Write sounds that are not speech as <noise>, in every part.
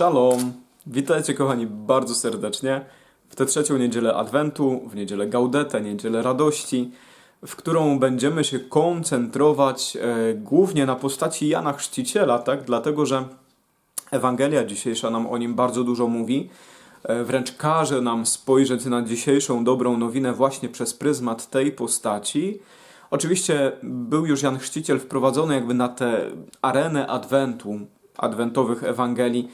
Shalom! Witajcie kochani bardzo serdecznie w tę trzecią niedzielę Adwentu, w niedzielę Gaudete, niedzielę radości, w którą będziemy się koncentrować e, głównie na postaci Jana Chrzciciela, tak? Dlatego, że Ewangelia dzisiejsza nam o nim bardzo dużo mówi. E, Wręcz każe nam spojrzeć na dzisiejszą dobrą nowinę właśnie przez pryzmat tej postaci. Oczywiście był już Jan Chrzciciel wprowadzony jakby na tę arenę Adwentu, adwentowych Ewangelii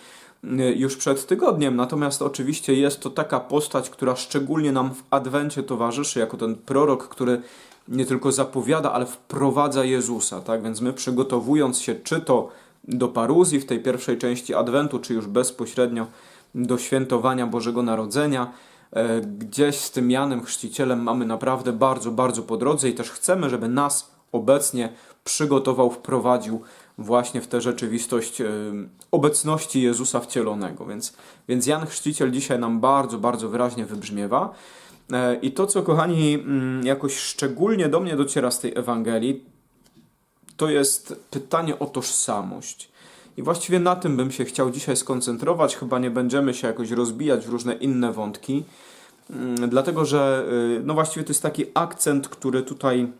już przed tygodniem, natomiast oczywiście jest to taka postać, która szczególnie nam w Adwencie towarzyszy, jako ten prorok, który nie tylko zapowiada, ale wprowadza Jezusa, tak? Więc my przygotowując się czy to do paruzji w tej pierwszej części Adwentu, czy już bezpośrednio do świętowania Bożego Narodzenia, e, gdzieś z tym Janem Chrzcicielem mamy naprawdę bardzo, bardzo po drodze i też chcemy, żeby nas obecnie przygotował, wprowadził właśnie w tę rzeczywistość obecności Jezusa wcielonego. Więc, więc Jan Chrzciciel dzisiaj nam bardzo, bardzo wyraźnie wybrzmiewa. E, I to, co kochani, mm, jakoś szczególnie do mnie dociera z tej Ewangelii, to jest pytanie o tożsamość. I właściwie na tym bym się chciał dzisiaj skoncentrować. Chyba nie będziemy się jakoś rozbijać w różne inne wątki, mm, dlatego że y, no właściwie to jest taki akcent, który tutaj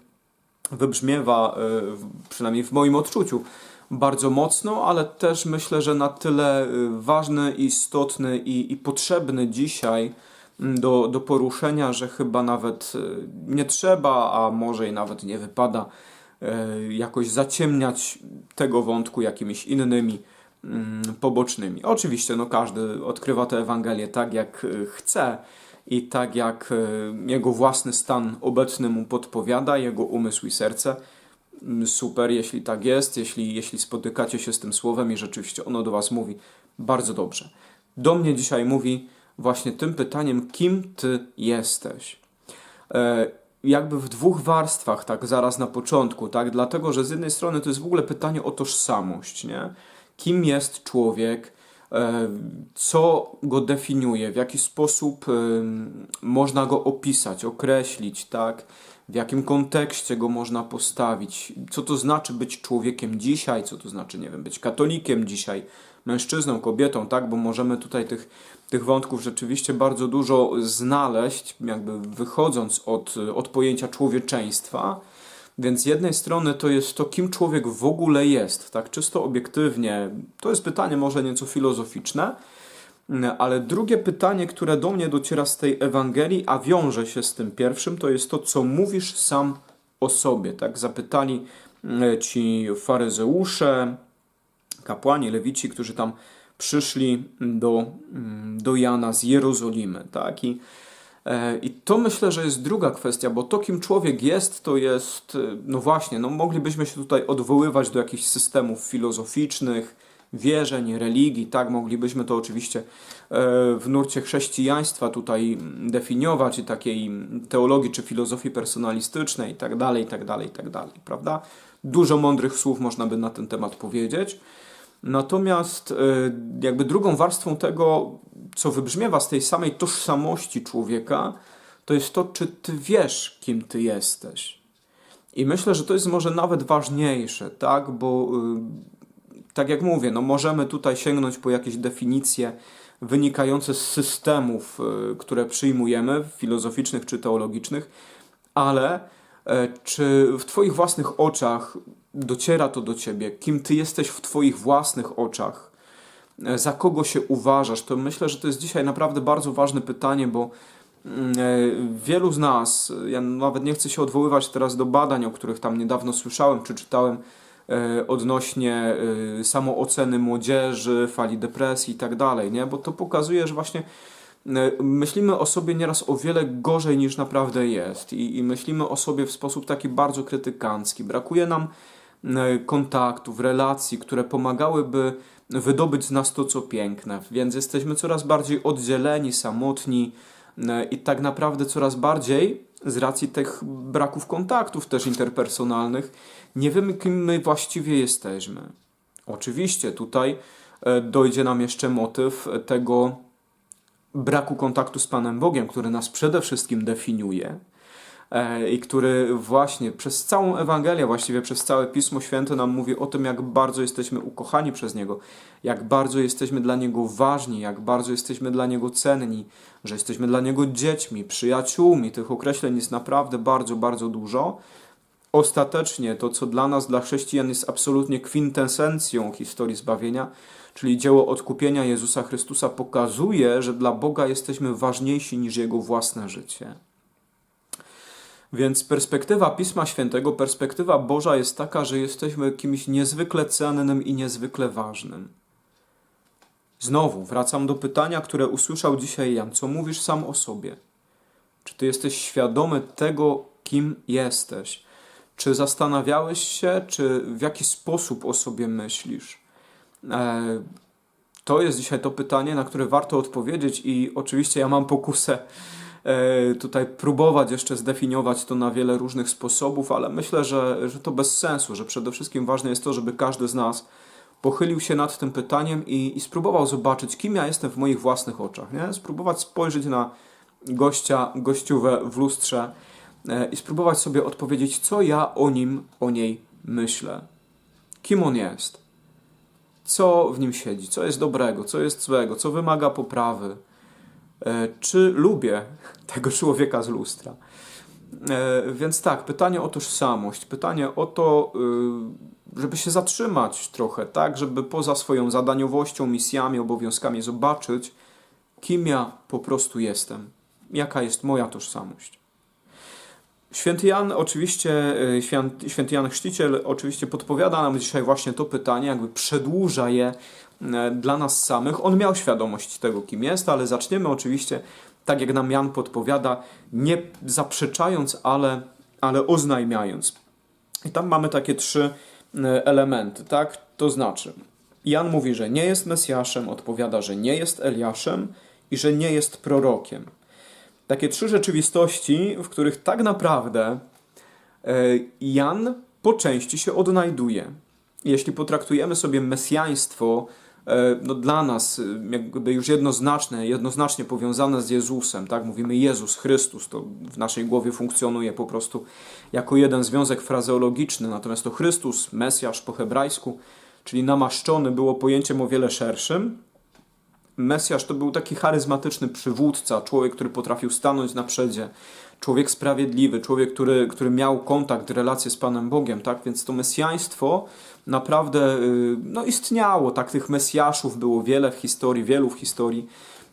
wybrzmiewa, w- przynajmniej w moim odczuciu, bardzo mocno, ale też myślę, że na tyle y, ważny, istotny i, i potrzebny dzisiaj mm, do, do poruszenia, że chyba nawet y, nie trzeba, a może i nawet nie wypada jakoś zaciemniać tego wątku jakimiś innymi mm, pobocznymi. Oczywiście, no każdy odkrywa tę Ewangelię tak, jak chce i tak, jak y, jego własny stan obecny mu podpowiada, jego umysł i serce. Mm, Super, jeśli tak jest, jeśli, jeśli spotykacie się z tym słowem i rzeczywiście ono do Was mówi, bardzo dobrze. Do mnie dzisiaj mówi właśnie tym pytaniem, kim Ty jesteś. E, jakby w dwóch warstwach, tak zaraz na początku, tak? Dlatego, że z jednej strony to jest w ogóle pytanie o tożsamość, nie? Kim jest człowiek, e, co go definiuje, w jaki sposób można go opisać, określić, tak? W jakim kontekście go można postawić, co to znaczy być człowiekiem dzisiaj, co to znaczy, nie wiem, być katolikiem dzisiaj, mężczyzną, kobietą, tak? Bo możemy tutaj tych, tych wątków rzeczywiście bardzo dużo znaleźć, jakby wychodząc od, od pojęcia człowieczeństwa. Więc z jednej strony to jest to, kim człowiek w ogóle jest, tak czysto obiektywnie. To jest pytanie może nieco filozoficzne, ale drugie pytanie, które do mnie dociera z tej Ewangelii, a wiąże się z tym pierwszym, to jest to, co mówisz sam o sobie. Tak zapytali e, ci faryzeusze, kapłani, lewici, którzy tam przyszli do, mm, do Jana z Jerozolimy. Tak? I, I to myślę, że jest druga kwestia, bo to, kim człowiek jest, to jest, e, no właśnie, no moglibyśmy się tutaj odwoływać do jakichś systemów filozoficznych, wierzeń, religii, tak, moglibyśmy to oczywiście e, w nurcie chrześcijaństwa tutaj mm, definiować i takiej mm, teologii czy filozofii personalistycznej i tak dalej, i tak dalej, i tak dalej, prawda? Dużo mądrych słów można by na ten temat powiedzieć. Natomiast e, jakby drugą warstwą tego, co wybrzmiewa z tej samej tożsamości człowieka, to jest to, czy ty wiesz, kim ty jesteś. I myślę, że to jest może nawet ważniejsze, tak? Bo y, tak jak mówię, no możemy tutaj sięgnąć po jakieś definicje wynikające z systemów, y, które przyjmujemy, filozoficznych czy teologicznych, ale e, czy w Twoich własnych oczach dociera to do Ciebie, kim Ty jesteś w Twoich własnych oczach, za kogo się uważasz, to myślę, że to jest dzisiaj naprawdę bardzo ważne pytanie, bo mm, e, wielu z nas, ja nawet nie chcę się odwoływać teraz do badań, o których tam niedawno słyszałem czy czytałem, e, odnośnie e, samooceny młodzieży, fali depresji i tak dalej, nie? Bo to pokazuje, że właśnie e, myślimy o sobie nieraz o wiele gorzej niż naprawdę jest i, i myślimy o sobie w sposób taki bardzo krytykancki. Brakuje nam e, kontaktów, relacji, które pomagałyby wydobyć z nas to, co piękne, więc jesteśmy coraz bardziej oddzieleni, samotni e, i tak naprawdę coraz bardziej z racji tych braków kontaktów też interpersonalnych nie wiemy, kim my właściwie jesteśmy. Oczywiście tutaj e, dojdzie nam jeszcze motyw tego braku kontaktu z Panem Bogiem, który nas przede wszystkim definiuje, i który właśnie przez całą Ewangelię, właściwie przez całe Pismo Święte nam mówi o tym, jak bardzo jesteśmy ukochani przez Niego, jak bardzo jesteśmy dla Niego ważni, jak bardzo jesteśmy dla Niego cenni, że jesteśmy dla Niego dziećmi, przyjaciółmi. Tych określeń jest naprawdę bardzo, bardzo dużo. Ostatecznie to, co dla nas, dla chrześcijan jest absolutnie kwintesencją historii zbawienia, czyli dzieło odkupienia Jezusa Chrystusa, pokazuje, że dla Boga jesteśmy ważniejsi niż Jego własne życie. Więc perspektywa Pisma Świętego, perspektywa Boża jest taka, że jesteśmy kimś niezwykle cennym i niezwykle ważnym. Znowu wracam do pytania, które usłyszał dzisiaj Jan. Co mówisz sam o sobie? Czy ty jesteś świadomy tego, kim jesteś? Czy zastanawiałeś się, czy w jaki sposób o sobie myślisz? E, to jest dzisiaj to pytanie, na które warto odpowiedzieć, i oczywiście ja mam pokusę tutaj próbować jeszcze zdefiniować to na wiele różnych sposobów, ale myślę, że, że to bez sensu, że przede wszystkim ważne jest to, żeby każdy z nas pochylił się nad tym pytaniem i, i spróbował zobaczyć, kim ja jestem w moich własnych oczach. Nie? Spróbować spojrzeć na gościa, gościówę w lustrze e, i spróbować sobie odpowiedzieć, co ja o nim, o niej myślę. Kim on jest? Co w nim siedzi? Co jest dobrego? Co jest złego? Co wymaga poprawy? E, Czy lubię <laughs> tego człowieka z lustra? E, Więc tak, pytanie o tożsamość, pytanie o to, y, żeby się zatrzymać trochę, tak, żeby poza swoją zadaniowością, misjami, obowiązkami zobaczyć, kim ja po prostu jestem, jaka jest moja tożsamość. Święty Jan oczywiście, y, święty, Jan Chrzciciel oczywiście podpowiada nam dzisiaj właśnie to pytanie, jakby przedłuża je e, dla nas samych. On miał świadomość tego, kim jest, ale zaczniemy oczywiście, tak jak nam Jan podpowiada, nie zaprzeczając, ale, ale oznajmiając. I tam mamy takie trzy e, elementy, tak? To znaczy, Jan mówi, że nie jest Mesjaszem, odpowiada, że nie jest Eliaszem i że nie jest prorokiem. Takie trzy rzeczywistości, w których tak naprawdę e, Jan po części się odnajduje. Jeśli potraktujemy sobie mesjaństwo e, no dla nas e, jakby już jednoznaczne, jednoznacznie powiązane z Jezusem, tak? Mówimy Jezus Chrystus, to w naszej głowie funkcjonuje po prostu jako jeden związek frazeologiczny, natomiast to Chrystus, Mesjasz po hebrajsku, czyli namaszczony było pojęciem o wiele szerszym. Mesjasz to był taki charyzmatyczny przywódca, człowiek, który potrafił stanąć na przedzie, człowiek sprawiedliwy, człowiek, który, który miał kontakt, relację z Panem Bogiem, tak? Więc to mesjaństwo naprawdę y, no, istniało, tak? Tych mesjaszów było wiele w historii, wielu w historii.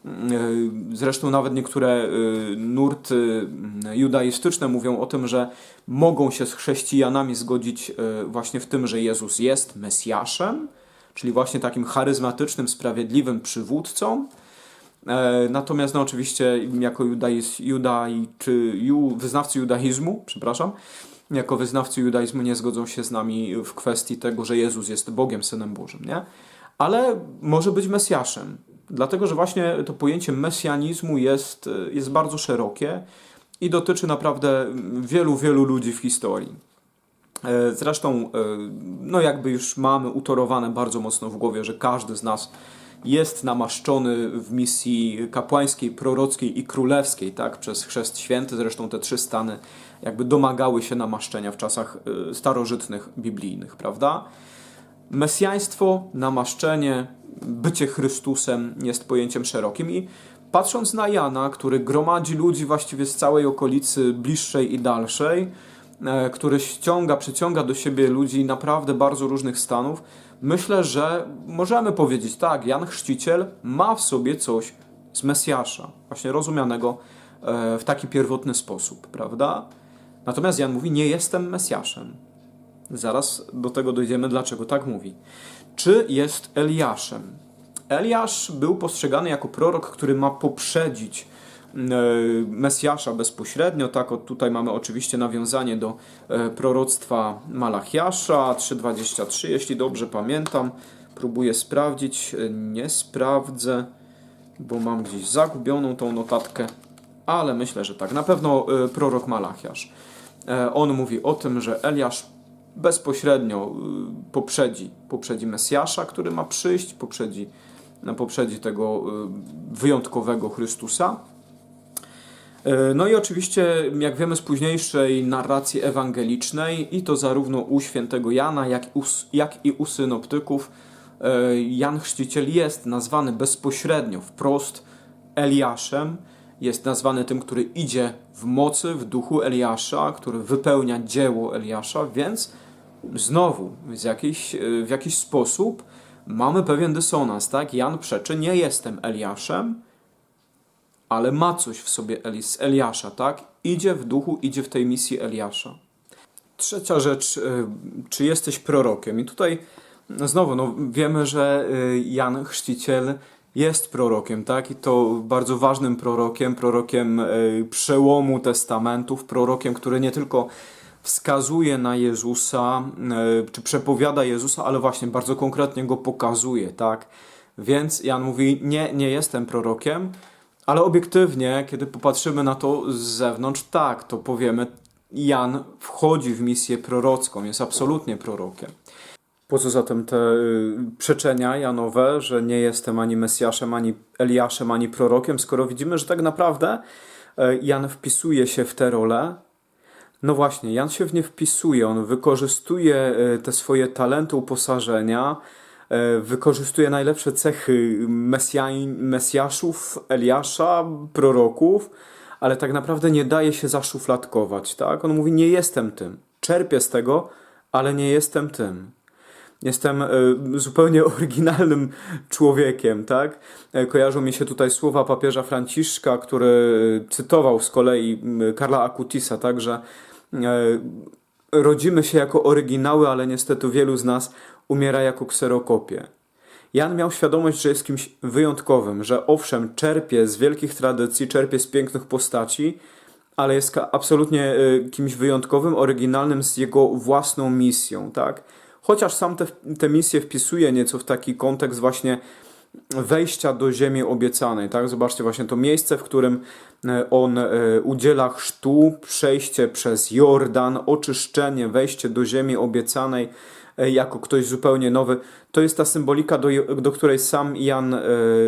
Y, Zresztą nawet niektóre y, nurty judaistyczne mówią o tym, że mogą się z chrześcijanami zgodzić właśnie w tym, że Jezus jest Mesjaszem, czyli właśnie takim charyzmatycznym, sprawiedliwym przywódcą. E, Natomiast no oczywiście jako judaiz, judai, czy ju, wyznawcy judaizmu, przepraszam, jako wyznawcy judaizmu nie zgodzą się z nami w kwestii tego, że Jezus jest Bogiem, Synem Bożym, nie? Ale może być Mesjaszem, dlatego że właśnie to pojęcie mesjanizmu jest, jest bardzo szerokie i dotyczy naprawdę wielu, wielu ludzi w historii. E, Zresztą, e, no jakby już mamy utorowane bardzo mocno w głowie, że każdy z nas jest namaszczony w misji kapłańskiej, prorockiej i królewskiej, tak, przez chrzest święty. Zresztą te trzy stany jakby domagały się namaszczenia w czasach e, starożytnych, biblijnych, prawda? Mesjaństwo, namaszczenie, bycie Chrystusem jest pojęciem szerokim i patrząc na Jana, który gromadzi ludzi właściwie z całej okolicy bliższej i dalszej, który ściąga, przyciąga do siebie ludzi naprawdę bardzo różnych stanów, myślę, że możemy powiedzieć tak, Jan Chrzciciel ma w sobie coś z Mesjasza, właśnie rozumianego e, w taki pierwotny sposób, prawda? Natomiast Jan mówi, nie jestem Mesjaszem. Zaraz do tego dojdziemy, dlaczego tak mówi. Czy jest Eliaszem? Eliasz był postrzegany jako prorok, który ma poprzedzić e, Mesjasza bezpośrednio. Tak, tutaj mamy oczywiście nawiązanie do e, proroctwa Malachiasza 3:23, jeśli dobrze pamiętam. Próbuję sprawdzić, e, nie sprawdzę, bo mam gdzieś zagubioną tą notatkę, ale myślę, że tak. Na pewno e, prorok Malachiasz. E, On mówi o tym, że Eliasz bezpośrednio poprzedzi, poprzedzi Mesjasza, który ma przyjść, poprzedzi, poprzedzi tego wyjątkowego Chrystusa. E, No i oczywiście, jak wiemy z późniejszej narracji ewangelicznej, i to zarówno u świętego Jana, jak, u, jak i u synoptyków, e, Jan Chrzciciel jest nazwany bezpośrednio, wprost Eliaszem. Jest nazwany tym, który idzie w mocy, w duchu Eliasza, który wypełnia dzieło Eliasza, więc znowu z jakiś, e, w jakiś sposób mamy pewien dysonans, tak? Jan przeczy, nie jestem Eliaszem, ale ma coś w sobie Eli- z Eliasza, tak? Idzie w duchu, idzie w tej misji Eliasza. Trzecia rzecz, y, czy jesteś prorokiem? I tutaj no znowu, no, wiemy, że y, Jan Chrzciciel jest prorokiem, tak? I to bardzo ważnym prorokiem, prorokiem y, przełomu testamentów, prorokiem, który nie tylko wskazuje na Jezusa, czy przepowiada Jezusa, ale właśnie bardzo konkretnie go pokazuje, tak? Więc Jan mówi, nie, nie jestem prorokiem, ale obiektywnie, kiedy popatrzymy na to z zewnątrz, tak, to powiemy, Jan wchodzi w misję prorocką, jest absolutnie prorokiem. Po co zatem te y, przeczenia Janowe, że nie jestem ani Mesjaszem, ani Eliaszem, ani prorokiem, skoro widzimy, że tak naprawdę y, Jan wpisuje się w tę rolę? No właśnie, Jan się w nie wpisuje, on wykorzystuje y, te swoje talenty uposażenia, wykorzystuje najlepsze cechy Mesjań, Mesjaszów, Eliasza, proroków, ale tak naprawdę nie daje się zaszufladkować, tak? On mówi, nie jestem tym, czerpię z tego, ale nie jestem tym. Jestem e, zupełnie <laughs> oryginalnym człowiekiem, tak? E, Kojarzą mi się tutaj słowa papieża Franciszka, który cytował z kolei Karla Akutisa, tak, że e, rodzimy się jako oryginały, ale niestety wielu z nas umiera jako kserokopie. Jan miał świadomość, że jest kimś wyjątkowym, że owszem, czerpie z wielkich tradycji, czerpie z pięknych postaci, ale jest absolutnie y, kimś wyjątkowym, oryginalnym z jego własną misją, tak? Chociaż sam te, te misje wpisuje nieco w taki kontekst właśnie wejścia do ziemi obiecanej, tak? Zobaczcie właśnie to miejsce, w którym e, on e, udziela chrztu, przejście przez Jordan, oczyszczenie, wejście do ziemi obiecanej e, jako ktoś zupełnie nowy. To jest ta symbolika, do, do której sam Jan e,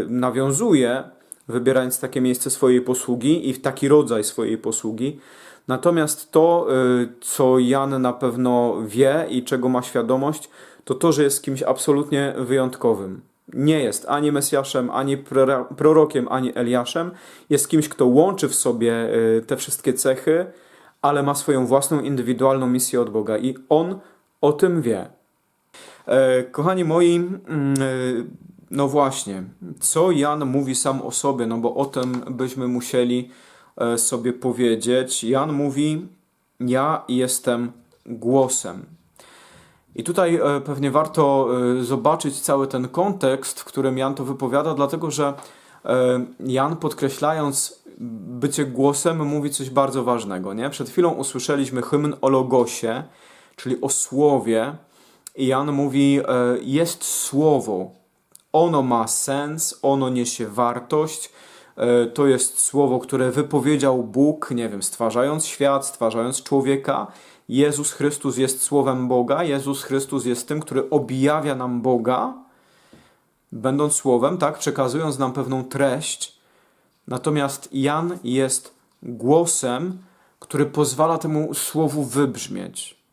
nawiązuje, wybierając takie miejsce swojej posługi i taki rodzaj swojej posługi. Natomiast to, y, co Jan na pewno wie i czego ma świadomość, to to, że jest kimś absolutnie wyjątkowym. Nie jest ani Mesjaszem, ani prorokiem, ani Eliaszem. Jest kimś, kto łączy w sobie te wszystkie cechy, ale ma swoją własną indywidualną misję od Boga i on o tym wie. E, Kochani moi, mm, e, no właśnie, co Jan mówi sam o sobie, no bo o tym byśmy musieli e, sobie powiedzieć. Jan mówi: Ja jestem głosem. I tutaj e, pewnie warto e, zobaczyć cały ten kontekst, w którym Jan to wypowiada, dlatego że e, Jan podkreślając bycie głosem mówi coś bardzo ważnego. Nie? Przed chwilą usłyszeliśmy hymn o Logosie, czyli o słowie. I Jan mówi, e, jest słowo. Ono ma sens, ono niesie wartość. E, To jest słowo, które wypowiedział Bóg, nie wiem, stwarzając świat, stwarzając człowieka. Jezus Chrystus jest słowem Boga. Jezus Chrystus jest tym, który objawia nam Boga, będąc słowem, tak, przekazując nam pewną treść. Natomiast Jan jest głosem, który pozwala temu słowu wybrzmieć.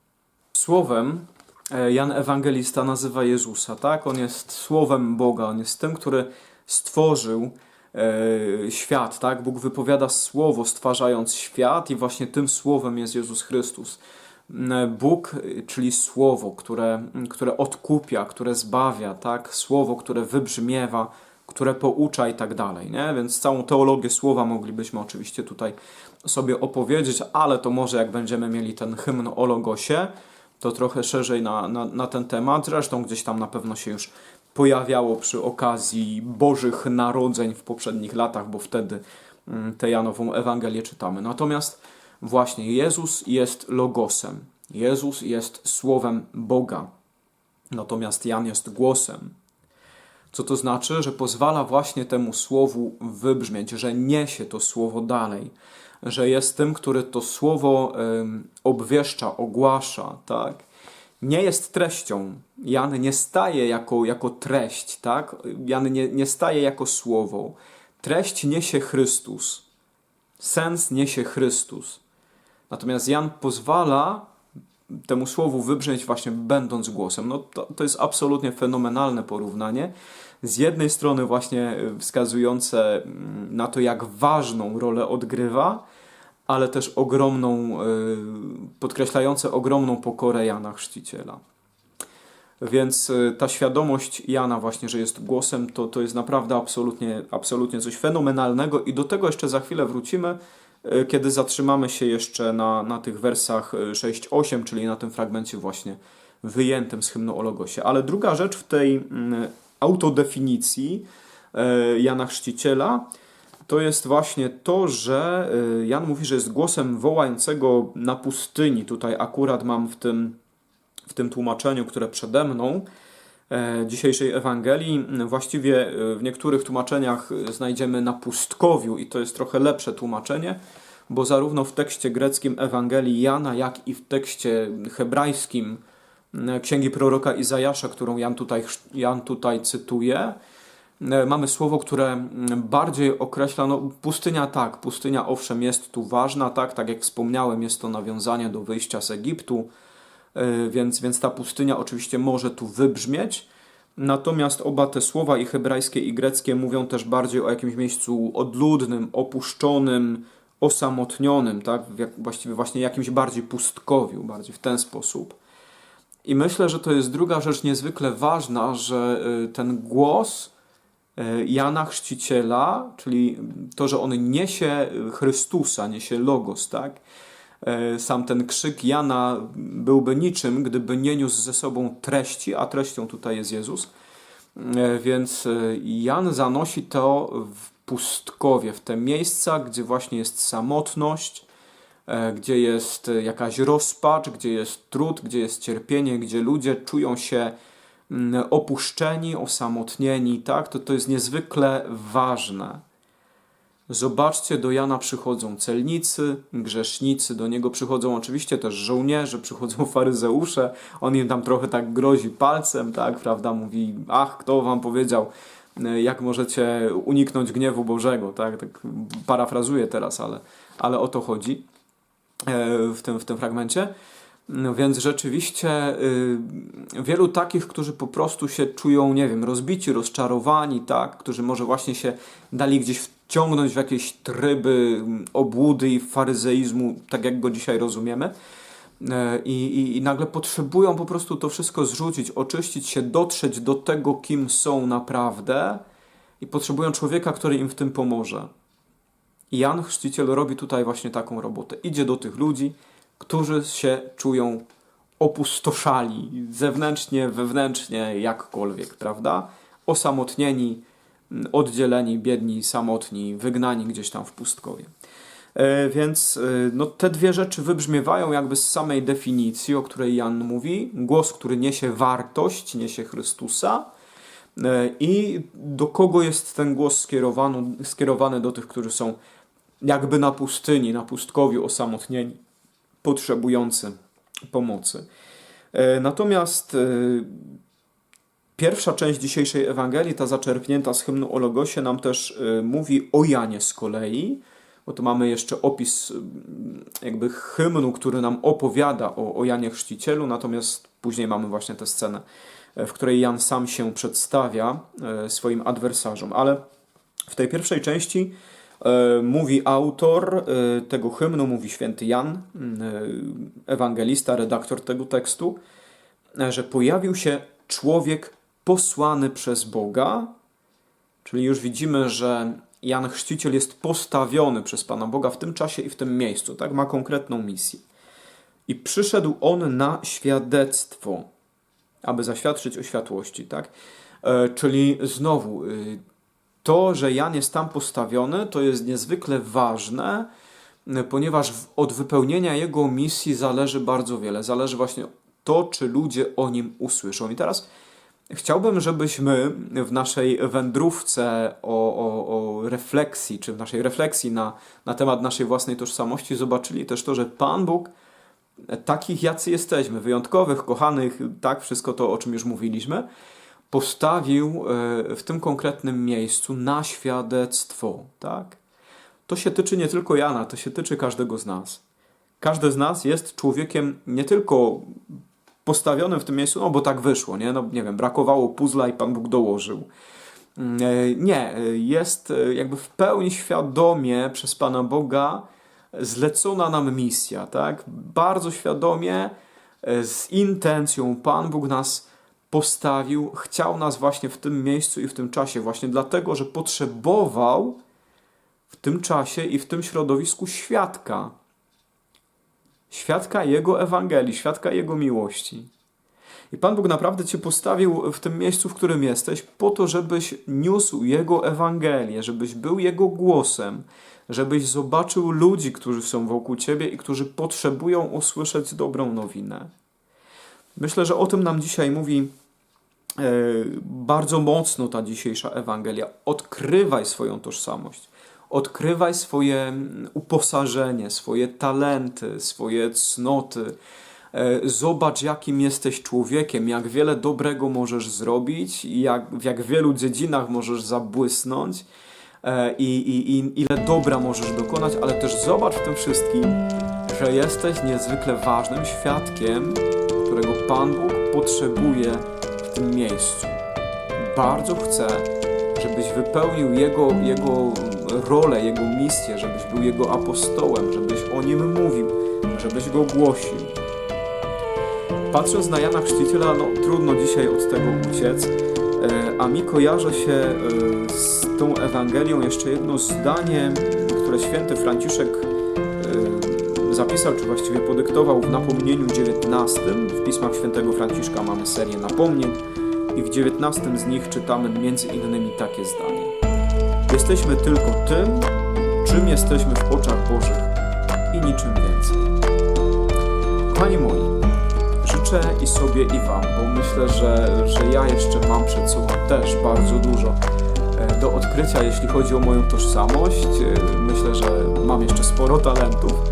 Słowem e, Jan Ewangelista nazywa Jezusa, tak? On jest słowem Boga, on jest tym, który stworzył e, świat, tak? Bóg wypowiada słowo, stwarzając świat, i właśnie tym słowem jest Jezus Chrystus. M, Bóg, y, czyli słowo, które, które odkupia, które zbawia, tak? Słowo, które wybrzmiewa, które poucza i tak dalej, nie? Więc całą teologię słowa moglibyśmy oczywiście tutaj sobie opowiedzieć, ale to może jak będziemy mieli ten hymn o Logosie, to trochę szerzej na, na, na ten temat. Zresztą gdzieś tam na pewno się już pojawiało przy okazji Bożych Narodzeń w poprzednich latach, bo wtedy mm, tę Janową Ewangelię czytamy. Natomiast właśnie Jezus jest Logosem. Jezus jest Słowem Boga. Natomiast Jan jest głosem. Co to znaczy? Że pozwala właśnie temu słowu wybrzmieć, że niesie to słowo dalej, że jest tym, który to słowo obwieszcza, ogłasza, tak? Nie jest treścią. Jan nie staje jako, jako treść, tak? Jan nie, nie staje jako słowo. Treść niesie Chrystus. Sens niesie Chrystus. Natomiast Jan pozwala temu słowu wybrzmieć właśnie będąc głosem. No to, to jest absolutnie fenomenalne porównanie. Z jednej strony właśnie wskazujące mm, na to, jak ważną rolę odgrywa, ale też ogromną, y, podkreślające ogromną pokorę Jana Chrzciciela. Więc y, ta świadomość Jana właśnie, że jest głosem, to, to jest naprawdę absolutnie, absolutnie coś fenomenalnego i do tego jeszcze za chwilę wrócimy, y, kiedy zatrzymamy się jeszcze na, na tych wersach y, 6-8, czyli na tym fragmencie właśnie wyjętym z hymnu o Logosie. Ale druga rzecz w tej mm, autodefinicji y, Jana Chrzciciela to jest właśnie to, że y, Jan mówi, że jest głosem wołającego na pustyni. Tutaj akurat mam w tym w tym tłumaczeniu, które przede mną e, dzisiejszej Ewangelii. Właściwie e, w niektórych tłumaczeniach e, znajdziemy na pustkowiu i to jest trochę lepsze tłumaczenie, bo zarówno w tekście greckim Ewangelii Jana, jak i w tekście hebrajskim e, księgi proroka Izajasza, którą Jan tutaj, Jan tutaj cytuje, e, mamy słowo, które bardziej określa, no pustynia tak, pustynia owszem jest tu ważna, tak, tak jak wspomniałem, jest to nawiązanie do wyjścia z Egiptu, E, więc, więc ta pustynia oczywiście może tu wybrzmieć. Natomiast oba te słowa, i hebrajskie, i greckie, mówią też bardziej o jakimś miejscu odludnym, opuszczonym, osamotnionym, tak? właściwie właśnie jakimś bardziej pustkowiu, bardziej w ten sposób. I myślę, że to jest druga rzecz niezwykle ważna, że e, ten głos e, Jana Chrzciciela, czyli to, że on niesie Chrystusa, niesie Logos, tak? E, sam ten krzyk Jana byłby niczym, gdyby nie niósł ze sobą treści, a treścią tutaj jest Jezus. Więc Jan zanosi to w pustkowie, w te miejsca, gdzie właśnie jest samotność, gdzie jest jakaś rozpacz, gdzie jest trud, gdzie jest cierpienie, gdzie ludzie czują się mm, opuszczeni, osamotnieni, tak? To, to jest niezwykle ważne. Zobaczcie, do Jana przychodzą celnicy, grzesznicy, do niego przychodzą oczywiście też żołnierze, przychodzą <laughs> faryzeusze, on im tam trochę tak grozi palcem, tak, prawda, mówi, ach, kto wam powiedział, jak możecie uniknąć gniewu Bożego, tak, tak parafrazuję teraz, ale, ale o to chodzi. e, w tym, w tym fragmencie. No więc rzeczywiście y, wielu takich, którzy po prostu się czują, nie wiem, rozbici, rozczarowani, tak, którzy może właśnie się dali gdzieś wciągnąć w jakieś tryby mm, obłudy i faryzeizmu, tak jak go dzisiaj rozumiemy. E, I, i, I nagle potrzebują po prostu to wszystko zrzucić, oczyścić się, dotrzeć do tego, kim są naprawdę, i potrzebują człowieka, który im w tym pomoże. I Jan Chrzciciel robi tutaj właśnie taką robotę. Idzie do tych ludzi, którzy się czują opustoszali zewnętrznie, wewnętrznie, jakkolwiek, prawda? Osamotnieni, oddzieleni, biedni, samotni, wygnani gdzieś tam w pustkowie. E, więc e, no, te dwie rzeczy wybrzmiewają jakby z samej definicji, o której Jan mówi. Głos, który niesie wartość, niesie Chrystusa. E, I do kogo jest ten głos skierowany? Skierowany do tych, którzy są jakby na pustyni, na pustkowiu, osamotnieni potrzebujący pomocy. E, natomiast e, pierwsza część dzisiejszej Ewangelii, ta zaczerpnięta z hymnu o Logosie, nam też e, mówi o Janie z kolei, bo tu mamy jeszcze opis jakby hymnu, który nam opowiada o, o Janie Chrzcicielu, natomiast później mamy właśnie tę scenę, w której Jan sam się przedstawia swoim adwersarzom. Ale w tej pierwszej części mówi autor e, tego hymnu, mówi święty Jan, e, ewangelista, redaktor tego tekstu, że pojawił się człowiek posłany przez Boga, czyli już widzimy, że Jan Chrzciciel jest postawiony przez Pana Boga w tym czasie i w tym miejscu, tak? Ma konkretną misję. I przyszedł on na świadectwo, aby zaświadczyć o światłości, tak? Czyli znowu to, że Jan jest tam postawiony, to jest niezwykle ważne, ponieważ od wypełnienia jego misji zależy bardzo wiele. Zależy właśnie to, czy ludzie o nim usłyszą. I teraz chciałbym, żebyśmy w naszej wędrówce o, o, o refleksji, czy w naszej refleksji na, na temat naszej własnej tożsamości zobaczyli też to, że Pan Bóg takich, jacy jesteśmy, wyjątkowych, kochanych, tak, wszystko to, o czym już mówiliśmy, postawił e, w tym konkretnym miejscu na świadectwo, tak? to się tyczy nie tylko Jana, to się tyczy każdego z nas. Każdy z nas jest człowiekiem nie tylko postawionym w tym miejscu, no bo tak wyszło, nie? No nie wiem, brakowało puzla i Pan Bóg dołożył. Mm, e, Nie, e, jest jakby w pełni świadomie przez Pana Boga zlecona nam misja, tak? Bardzo świadomie, z intencją Pan Bóg nas postawił, chciał nas właśnie w tym miejscu i w tym czasie, właśnie dlatego, że potrzebował w tym czasie i w tym środowisku świadka. Świadka Jego Ewangelii, świadka Jego miłości. I Pan Bóg naprawdę Cię postawił w tym miejscu, w którym jesteś, po to, żebyś niósł Jego Ewangelię, żebyś był Jego głosem, żebyś zobaczył ludzi, którzy są wokół Ciebie i którzy potrzebują usłyszeć dobrą nowinę. Myślę, że o tym nam dzisiaj mówi bardzo mocno ta dzisiejsza Ewangelia. Odkrywaj swoją tożsamość. Odkrywaj swoje mm, uposażenie, swoje talenty, swoje cnoty. E, Zobacz, jakim jesteś człowiekiem, jak wiele dobrego możesz zrobić, jak, w jak wielu dziedzinach możesz zabłysnąć e, i, i, i ile dobra możesz dokonać, ale też zobacz w tym wszystkim, że jesteś niezwykle ważnym świadkiem, którego Pan Bóg potrzebuje w tym miejscu. Bardzo chce, żebyś wypełnił Jego, jego rolę, Jego misję, żebyś był Jego apostołem, żebyś o Nim mówił, żebyś Go głosił. Patrząc na Jana Chrzciciela, no trudno dzisiaj od tego uciec, e, a mi kojarzy się e, z tą Ewangelią jeszcze jedno zdanie, które święty Franciszek zapisał, czy właściwie podyktował w napomnieniu 19. W pismach świętego Franciszka mamy serię napomnień i w 19 z nich czytamy między innymi takie zdanie. Jesteśmy tylko tym, czym jesteśmy w oczach Bożych i niczym więcej. Kochani moi, życzę i sobie i Wam, bo myślę, że, że ja jeszcze mam przed sobą też bardzo dużo e, do odkrycia, jeśli chodzi o moją tożsamość. E, Myślę, że mam jeszcze sporo talentów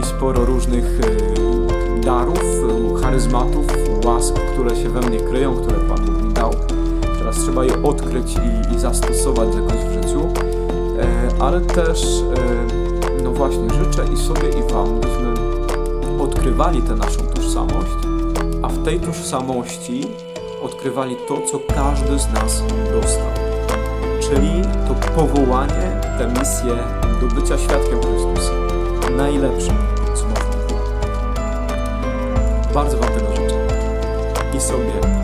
i sporo różnych e, darów, e, charyzmatów, łask, które się we mnie kryją, które Pan mi dał. Teraz trzeba je odkryć i, i zastosować jakoś w życiu, E, ale też, e, no właśnie, życzę i sobie i Wam, byśmy odkrywali tę naszą tożsamość, a w tej tożsamości odkrywali to, co każdy z nas dostał. Czyli to powołanie, tę misję do bycia świadkiem Chrystusa. Najlepszym z. Bardzo Wam tego życzę. I sobie,